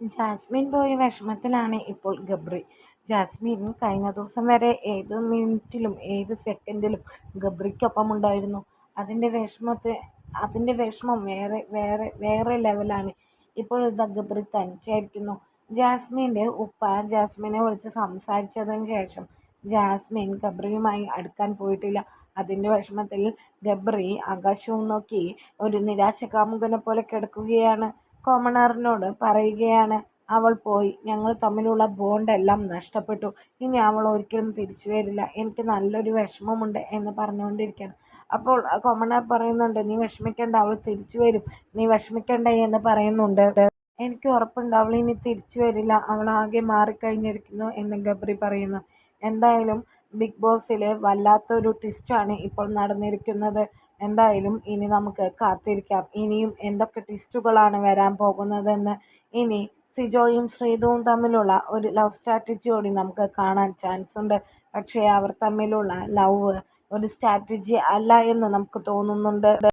Jasmine പോയ വിഷമത്തിലാണ് ഇപ്പോൾ ഗബ്രി. ജാസ്മിൻ കഴിഞ്ഞ ദിവസം വരെ ഏത് മിനിറ്റിലും ഏത് സെക്കൻഡിലും ഗബ്രിക്കൊപ്പം ഉണ്ടായിരുന്നു അതിന്റെ വിഷമത്തെ അതിന്റെ വിഷമം വേറെ വേറെ വേറെ ലെവലാണ്. ഇപ്പോൾ ഇത് ഗബ്രി തനിച്ചായിരിക്കുന്നു. ജാസ്മിന്റെ ഉപ്പ ജാസ്മിനെ വിളിച്ച് സംസാരിച്ചതിന് ശേഷം ജാസ്മിൻ ഗബ്രിയുമായി അടുക്കാൻ പോയിട്ടില്ല. അതിന്റെ വിഷമത്തിൽ ഗബ്രി ആകാശവും നോക്കി ഒരു നിരാശകാമുകനെ പോലെ കിടക്കുകയാണ്. കോമണറിനോട് പറയുകയാണ് അവൾ പോയി. ഞങ്ങൾ തമ്മിലുള്ള ബോണ്ടെല്ലാം നഷ്ടപ്പെട്ടു. ഇനി അവൾ ഒരിക്കലും തിരിച്ചു വരില്ല. എനിക്ക് നല്ലൊരു വിഷമമുണ്ട് എന്ന് പറഞ്ഞുകൊണ്ടിരിക്കുകയാണ്. അപ്പോൾ കോമണർ പറയുന്നുണ്ട് നീ വിഷമിക്കേണ്ട. അവൾ തിരിച്ചു വരും. നീ വിഷമിക്കേണ്ട എന്ന് പറയുന്നുണ്ട്. എനിക്ക് ഉറപ്പുണ്ട്. അവൾ ഇനി തിരിച്ചു വരില്ല. അവൾ ആകെ മാറിക്കഴിഞ്ഞിരിക്കുന്നു എന്ന് ഗബ്രി പറയുന്നു. എന്തായാലും ബിഗ് ബോസിൽ വല്ലാത്തൊരു ട്വിസ്റ്റാണ് ഇപ്പോൾ നടന്നിരിക്കുന്നത്. എന്തായാലും ഇനി നമുക്ക് കാത്തിരിക്കാം. ഇനിയും എന്തൊക്കെ ട്വിസ്റ്റുകളാണ് വരാൻ പോകുന്നതെന്ന് ഇനി സിജോയും ശ്രീതുവും തമ്മിലുള്ള ഒരു ലവ് സ്ട്രാറ്റജി കൂടി നമുക്ക് കാണാൻ ചാൻസ് ഉണ്ട്. പക്ഷേ അവർ തമ്മിലുള്ള ലവ് ഒരു സ്ട്രാറ്റജി അല്ല എന്ന് നമുക്ക് തോന്നുന്നുണ്ട്.